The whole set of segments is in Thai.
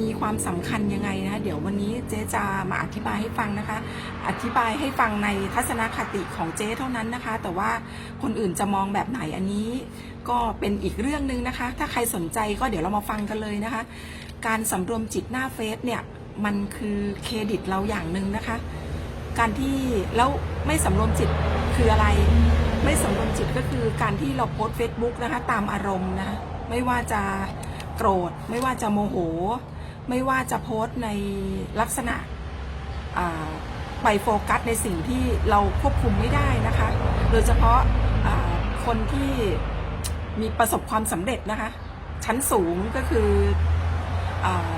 มีความสำคัญยังไงนะคะเดี๋ยววันนี้เจ๊จะมาอธิบายให้ฟังนะคะ อธิบายให้ฟังในทัศนคติของเจ๊เท่านั้นนะคะ แต่ว่าคนอื่นจะมองแบบไหนอันนี้ ก็เป็นอีกเรื่องหนึ่งนะคะ ถ้าใครสนใจก็เดี๋ยวเรามาฟังกันเลยนะคะ การสำรวมจิตหน้าเฟซเนี่ยมันคือเครดิตเราอย่างหนึ่งนะคะ การที่แล้วไม่สำรวมจิตคืออะไร ไม่สำรวมจิตก็คือการที่เราโพสเฟซบุ๊กนะคะตามอารมณ์นะคะไม่ว่าจะโกรธไม่ว่าจะโมโห ไม่ว่าจะโพสต์ในลักษณะไปโฟกัสในสิ่งที่เราควบคุมไม่ได้นะคะ โดยเฉพาะคนที่มีประสบความสำเร็จนะคะ ชั้นสูงก็คืออา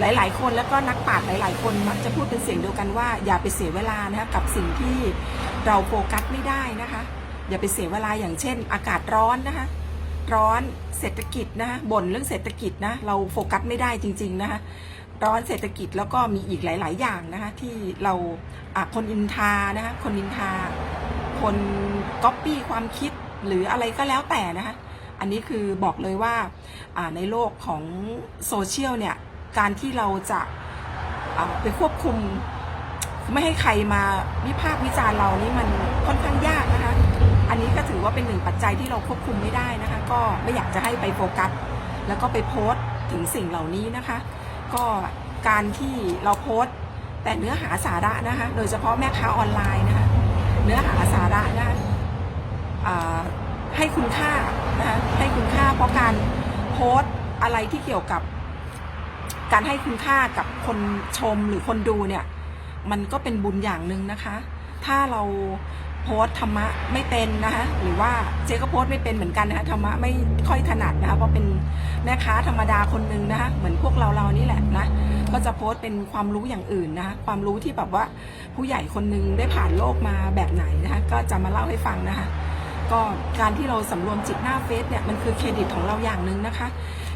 หลาย ๆ คนแล้วก็นักปราชญ์หลาย ๆ คนมักจะพูดเป็นเสียงเดียวกันว่า อย่าไปเสียเวลานะคะกับสิ่งที่เราโฟกัสไม่ได้นะคะ อย่าไปเสียเวลาอย่างเช่น อากาศร้อนนะคะ ร้อนเศรษฐกิจนะคะบ่นเรื่องเศรษฐกิจนะเราโฟกัสไม่ได้จริง ๆ นะคะร้อนเศรษฐกิจแล้วก็มีอีกหลาย ๆ อย่างนะคะที่เราคนอินทานะคะคนอินทา คนก๊อปปี้ความคิดหรืออะไรก็แล้วแต่นะคะอันนี้คือบอกเลยว่าในโลกของโซเชียลเนี่ยการที่เราจะไปควบคุม ไม่ให้ใครมาวิพากษ์วิจารณ์เรานี่มันค่อนข้างยากนะคะ อันนี้ก็ถือว่าเป็นหนึ่งปัจจัยที่เราควบคุมไม่ได้นะคะ ก็ไม่อยากจะให้ไปโฟกัสแล้วก็ไปโพสต์ถึงสิ่งเหล่านี้นะคะ ก็การที่เราโพสต์แต่เนื้อหาสาระนะคะ โดยเฉพาะแม่ค้าออนไลน์นะคะ เนื้อหาสาระนะคะอ่าให้คุณค่านะคะให้คุณค่าเพราะการโพสต์อะไรที่เกี่ยวกับ การให้คุณค่ากับคนชมหรือคนดูเนี่ย มันก็เป็นบุญอย่างหนึ่งนะคะ ถ้าเรา โพสธรรมะไม่เป็นนะคะหรือว่าเจ๊ก็โพสไม่เป็นเหมือนกันนะคะธรรมะไม่ค่อยถนัดนะคะเพราะเป็นแม่ค้าธรรมดาคนหนึ่งนะคะเหมือนพวกเราเรานี่แหละนะก็จะโพสเป็นความรู้อย่างอื่นนะคะความรู้ที่แบบว่าผู้ใหญ่คนหนึ่งได้ผ่านโลกมาแบบไหนนะคะก็จะมาเล่าให้ฟังนะคะก็การที่เราสำรวมจิตหน้าเฟซเนี่ยมันคือเครดิตของเราอย่างหนึ่งนะคะ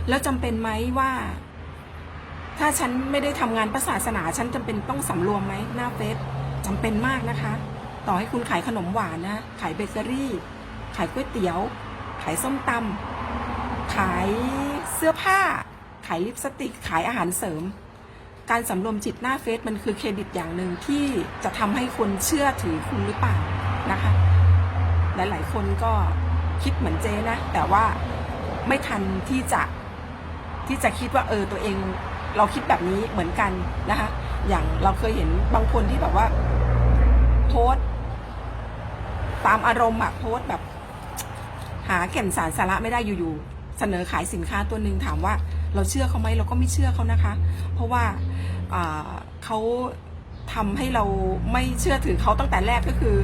แล้วจำเป็นไหมว่าถ้าฉันไม่ได้ทำงานพระศาสนาฉันจำเป็นต้องสำรวมไหมหน้าเฟซจำเป็นมากนะคะ ต่อให้คุณขายขนมหวานนะ ขายเบเกอรี่ ขายก๋วยเตี๋ยว ขายส้มตำขายเสื้อผ้า ขายลิปสติก ขายอาหารเสริม การสำรวมจิตหน้าเฟซมันคือเครดิตอย่างหนึ่งที่จะทำให้คนเชื่อถือคุณหรือเปล่านะคะ หลายๆคนก็คิดเหมือนเจนะ แต่ว่าไม่ทันที่จะที่จะคิดว่าเออตัวเองเราคิดแบบนี้เหมือนกันนะคะ อย่างเราเคยเห็นบางคนที่แบบว่า โพส ตามอารมณ์อะโพสแบบ หาแก่นสารสาระไม่ได้อยู่ๆเสนอขายสินค้าตัวหนึ่งถามว่า เราเชื่อเขาไหมเราก็ไม่เชื่อเขานะคะ เพราะว่าเขาทำให้เราไม่เชื่อถือเขาตั้งแต่แรกก็คือ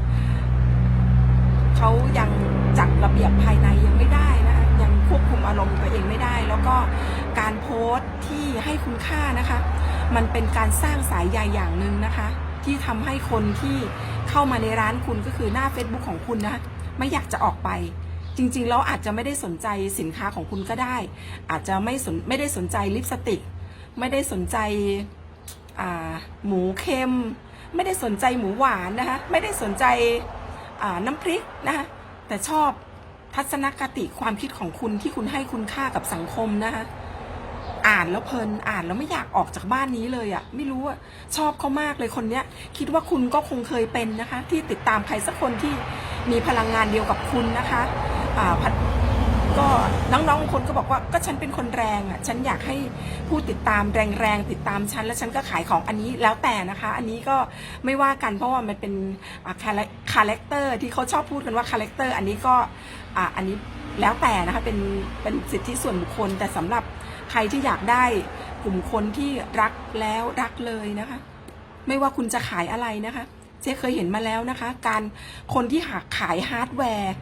เขายังจัดระเบียบภายในยังไม่ได้นะคะยังควบคุมอารมณ์ตัวเองไม่ได้ แล้วก็การโพสต์ที่ให้คุณค่านะคะ มันเป็นการสร้างสายใยอย่างหนึ่งนะคะ ที่ทำให้คนที่ เข้ามาในร้านคุณก็คือหน้า Facebook ของคุณนะคะไม่อยากจะออกไป จริงๆแล้วอาจจะไม่ได้สนใจสินค้าของคุณก็ได้ อาจจะไม่สนไม่ได้สนใจลิปสติก ไม่ได้สนใจหมูเค็ม ไม่ได้สนใจหมูหวานนะคะไม่ได้สนใจน้ำพริกนะคะแต่ชอบทัศนคติความคิดของคุณที่คุณให้คุณค่ากับสังคมนะคะ อ่านแล้วเพลินอ่านแล้วไม่อยากออกจากบ้านนี้เลยอะ่ะ ไม่รู้อะชอบเขามากเลยคนเนี้ย คิดว่าคุณก็คงเคยเป็นนะคะ ที่ติดตามใครสักคนที่มีพลังงานเดียวกับคุณนะคะอ่าพัดก็น้องๆบางคนก็บอกว่าก็ฉันเป็นคนแรงอะ่ะฉันอยากให้ผู้ติดตามแรงๆติดตามฉันแล้วฉันก็ขายของอันนี้แล้วแต่นะคะ อันนี้ก็ไม่ว่ากันเพราะว่ามันเป็นคาแรคเตอร์ที่เขาชอบพูดกันว่าคาแรคเตอร์อันนี้ก็อ่าอันนี้แล้วแต่นะคะเป็นเป็นสิทธิส่วนบุคคลแต่สำหรับ ใครที่อยากได้กลุ่มคนที่รักแล้วรักเลยนะคะ ไม่ว่าคุณจะขายอะไรนะคะ เจ๊เคยเห็นมาแล้วนะคะ การคนที่หากขายฮาร์ดแวร์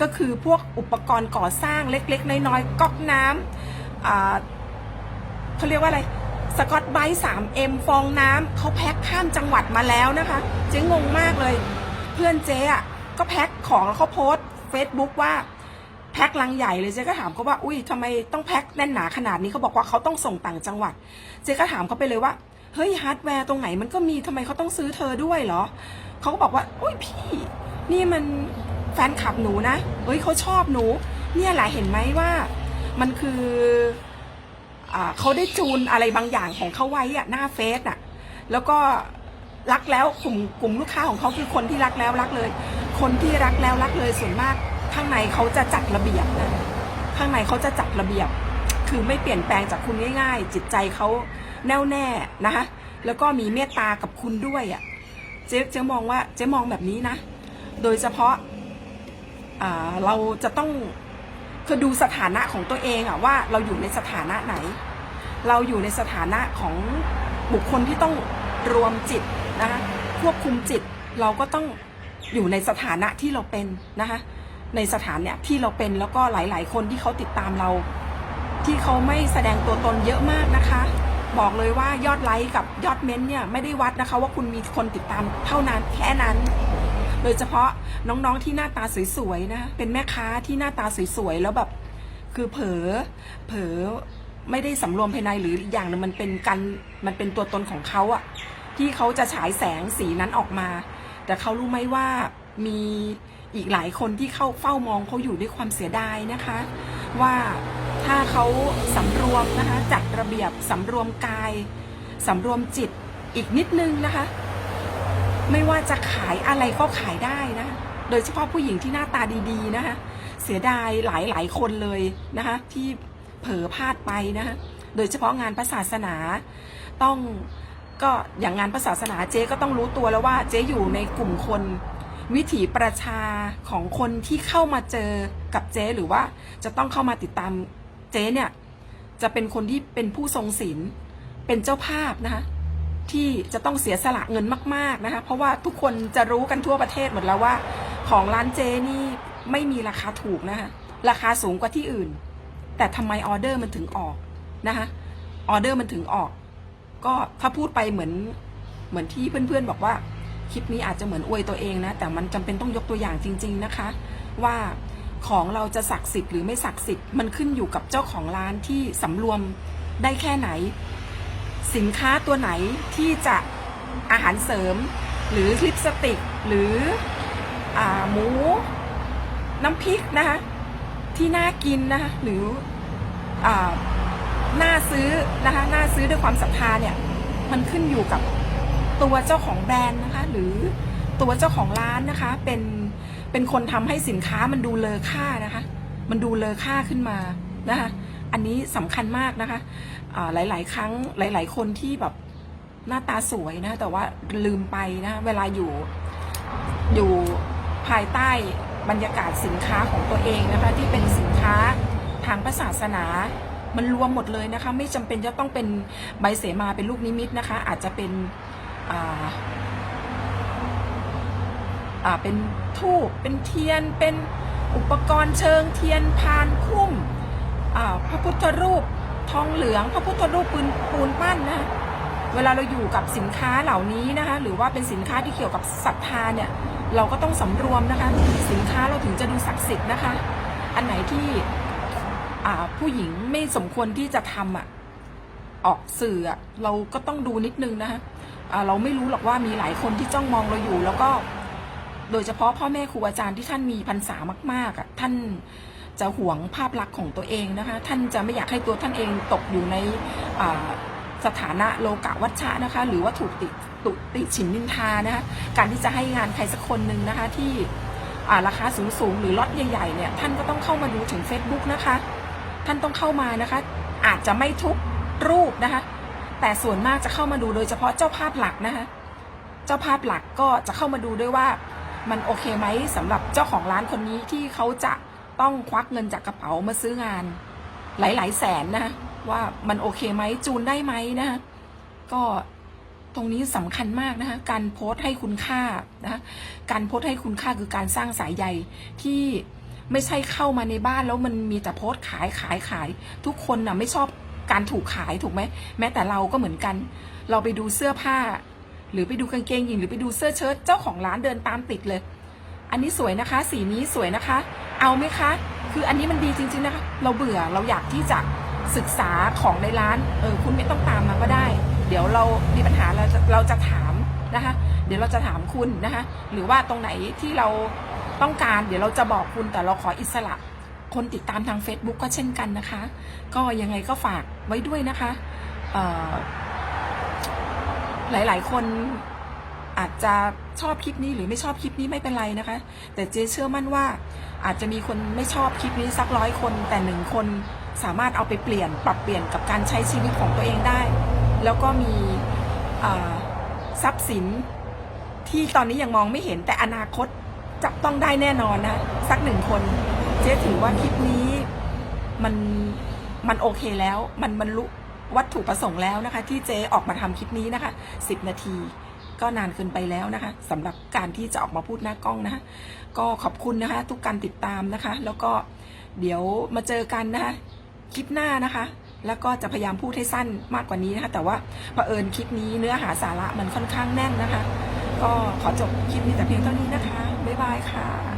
ก็คือพวกอุปกรณ์ก่อสร้างเล็ก ๆ น้อยๆก๊อกน้ำเขาเรียกว่าอะไรสกอตไบรท์ 3M ฟองน้ำเขาแพ็คข้ามจังหวัดมาแล้วนะคะ เจ๊งงมากเลย เพื่อนเจ๊อะก็แพ็คของแล้วเขาโพสเฟซบุ๊กว่า พ็คลังใหญ่เลยเจ๊ก็ถามเขาว่าอุ้ยทำไมต้องแพ็คแน่นหนาขนาดนี้เขาบอกว่าเขาต้องส่งต่างจังหวัด เจ๊ก็ถามเขาไปเลยว่าเฮ้ยฮาร์ดแวร์ตรงไหนมันก็มีทำไมเขาต้องซื้อเธอด้วยเหรอเขาก็บอกว่าอุ้ยพี่ นี่มันแฟนคลับหนูนะเฮ้ยเขาชอบหนู เนี่ยแหละเห็นไหมว่า มันคืออ่าเขาได้จูนอะไรบางอย่างของเขาไว้อะหน้าเฟซอะแล้วก็รักแล้วกลุ่มกลุ่มลูกค้าของเขาคือคนที่รักแล้วรักเลย คนที่รักแล้วรักเลยส่วนมาก ข้างในเขาจะจัดระเบียบนะข้างในเขาจะจัดระเบียบ คือไม่เปลี่ยนแปลงจากคุณง่าย ๆ จิตใจเขาแน่วแน่นะคะแล้วก็มีเมตตากับคุณด้วยอะ่ะเจ๊เจ๊มองว่าเจ๊มองแบบนี้นะ โดยเฉพาะาเราจะต้องคือดูสถานะของตัวเองอะว่าเราอยู่ในสถานะไหน เราอยู่ในสถานะของบุคคลที่ต้องรวมจิตนะคะควบคุมจิตเราก็ต้องอยู่ในสถานะที่เราเป็นนะคะ ในสถานเนี่ยที่เราเป็นแล้วก็หลาย ๆ คนที่เขาติดตามเรา ที่เขาไม่แสดงตัวตนเยอะมากนะคะ บอกเลยว่ายอดไลค์กับยอดเม้นต์เนี่ยไม่ได้วัดนะคะ ว่าคุณมีคนติดตามเท่านั้นแค่นั้น โดยเฉพาะน้องๆที่หน้าตาสวยๆนะเป็นแม่ค้าที่หน้าตาสวยๆแล้วแบบคือเผลอเผลอไม่ได้สำรวมภายในหรืออีกอย่างหนึงมันเป็นกันมันเป็นตัวตนของเขาอะที่เขาจะฉายแสงสีนั้นออกมา แต่เขารู้ไหมว่ามี อีกหลายคนที่เข้าเฝ้ามองเขาอยู่ด้วยความเสียดายนะคะ ว่าถ้าเขาสำรวมนะคะจัดระเบียบสำรวมกายสำรวมจิตอีกนิดนึงนะคะ ไม่ว่าจะขายอะไรก็ขายได้นะโดยเฉพาะผู้หญิงที่หน้าตาดีๆนะคะเสียดายหลายๆคนเลยนะคะที่เผลอพลาดไปนะคะโดยเฉพาะงานพระศาสนาต้องก็อย่างงานพระศาสนาเจ๊ก็ต้องรู้ตัวแล้วว่าเจ๊อยู่ในกลุ่มคน วิถีประชาของคนที่เข้ามาเจอกับเจ๊หรือว่าจะต้องเข้ามาติดตามเจ๊เนี่ย จะเป็นคนที่เป็นผู้ทรงศีลเป็นเจ้าภาพนะคะที่จะต้องเสียสละเงินมาก ๆ นะคะ เพราะว่าทุกคนจะรู้กันทั่วประเทศหมดแล้วว่า ของร้านเจนี่ไม่มีราคาถูกนะคะราคาสูงกว่าที่อื่น แต่ทำไมออเดอร์มันถึงออกนะคะออเดอร์มันถึงออก ก็ถ้าพูดไปเหมือนเหมือนที่เพื่อนๆบอกว่า คลิปนี้อาจจะเหมือนอวยตัวเองนะ แต่มันจำเป็นต้องยกตัวอย่างจริง ๆนะคะ ว่าของเราจะศักดิ์สิทธิ์หรือไม่ศักดิ์สิทธิ์มันขึ้นอยู่กับเจ้าของร้านที่สำรวมได้แค่ไหน สินค้าตัวไหนที่จะอาหารเสริม หรือลิปสติก หรืออหมู น้ำพริกนะคะที่น่ากินนะคะหรืออน่าซื้อนะคะน่าซื้อด้วยความศรัทธาเนี่ย มันขึ้นอยู่กับ ตัวเจ้าของแบรนด์นะคะหรือตัวเจ้าของร้านนะคะ เป็นเป็นคนทำให้สินค้ามันดูเลอค่านะคะ มันดูเลอค่าขึ้นมานะคะ อันนี้สำคัญมากนะคะอ่าหลาย ๆ ครั้งหลาย ๆ คนที่แบบหน้าตาสวยนะแต่ว่าลืมไปนะเวลาอยู่อยู่ภายใต้บรรยากาศสินค้าของตัวเองนะคะ ที่เป็นสินค้าทางพระศาสนามันรวมหมดเลยนะคะ ไม่จำเป็นจะต้องเป็นใบเสมาเป็นลูกนิมิตนะคะ อาจจะเป็น เป็นทูบเป็นเทียน เป็นอุปกรณ์เชิงเทียนพานคุ้มอ่าพระพุทธรูปทองเหลือง พระพุทธรูปปูนปูนปั้นนะ เวลาเราอยู่กับสินค้าเหล่านี้นะคะ หรือว่าเป็นสินค้าที่เกี่ยวกับศรัทธาเนี่ย เราก็ต้องสำรวมนะคะ สินค้าเราถึงจะดูศักดิ์สิทธิ์นะคะ อันไหนที่อ่าผู้หญิงไม่สมควรที่จะทำอะ ออกสื่อเราก็ต้องดูนิดนึงนะคะเราไม่รู้หรอกว่ามีหลายคนที่จ้องมองเราอยู่ แล้วก็ โดยเฉพาะพ่อแม่ครูอาจารย์ที่ท่านมีพรรษามากๆอะท่านจะหวงภาพลักษณ์ของตัวเองนะคะ ท่านจะไม่อยากให้ตัวท่านเองตกอยู่ในสถานะโลกะวัชชะนะคะ หรือว่าถูกติตุติฉินนินทานะคะการที่จะให้งานใครสักคนหนึ่งนะคะที่ราคาสูงๆหรือล็อตใหญ่ๆเนี่ยท่านก็ต้องเข้ามาดูถึง Facebook นะคะ ท่านต้องเข้ามานะคะ อาจจะไม่ทุก รูปนะคะ แต่ส่วนมากจะเข้ามาดูโดยเฉพาะเจ้าภาพหลักนะคะ เจ้าภาพหลักก็จะเข้ามาดูด้วยว่ามันโอเคไหมสำหรับเจ้าของร้านคนนี้ที่เขาจะต้องควักเงินจากกระเป๋ามาซื้องาน หลาย ๆ แสนนะ ว่ามันโอเคไหมจูนได้ไหมนะคะก็ตรงนี้สำคัญมากนะคะการโพสต์ให้คุณค่านะะการโพสต์ให้คุณค่าคือการสร้างสายใยที่ไม่ใช่เข้ามาในบ้านแล้วมันมีแต่โพสต์ขายขายขาย ทุกคนน่ะไม่ชอบ การถูกขายถูกไหมแม้แต่เราก็เหมือนกัน เราไปดูเสื้อผ้า หรือไปดูกางเกงยีนหรือไปดูเสื้อเชิ้ตเจ้าของร้านเดินตามติดเลย อันนี้สวยนะคะ สีนี้สวยนะคะ เอาไหมคะ คืออันนี้มันดีจริงๆนะคะเราเบื่อเราอยากที่จะศึกษาของในร้านเออคุณไม่ต้องตามมาก็ได้ เดี๋ยวเรามีปัญหาเราจะเราจะถามนะคะ เดี๋ยวเราจะถามคุณนะคะ หรือว่าตรงไหนที่เราต้องการ เดี๋ยวเราจะบอกคุณแต่เราขออิสระ คนติดตามทาง Facebook ก็เช่นกันนะคะ ก็ยังไงก็ฝากไว้ด้วยนะคะ หลายๆ คนอาจจะชอบคลิปนี้หรือไม่ชอบคลิปนี้ไม่เป็นไรนะคะ แต่เจเชื่อมั่นว่า อาจจะมีคนไม่ชอบคลิปนี้สักร้อยคน แต่หนึ่งคนสามารถเอาไปเปลี่ยน ปรับเปลี่ยนกับการใช้ชีวิตของตัวเองได้ แล้วก็มีทรัพย์สินที่ตอนนี้ยังมองไม่เห็นแต่อนาคตจับต้องได้แน่นอนนะ สักหนึ่งคน เจ๊ถือว่าคลิปนี้มันมันโอเคแล้ว มันบรรลุวัตถุประสงค์แล้วนะคะ ที่เจ๊ออกมาทำคลิปนี้นะคะ10นาทีก็นานเกินไปแล้วนะคะสำหรับการที่จะออกมาพูดหน้ากล้องนะคะก็ขอบคุณนะคะ ทุกการติดตามนะคะ แล้วก็เดี๋ยวมาเจอกันนะคะคลิปหน้านะคะ แล้วก็จะพยายามพูดให้สั้นมากกว่านี้นะคะ แต่ว่าเผอิญคลิปนี้เนื้อหาสาระมันค่อนข้างแน่นนะคะ ก็ขอจบคลิปนี้แต่เพียงเท่านี้นะคะบ๊ายบายค่ะ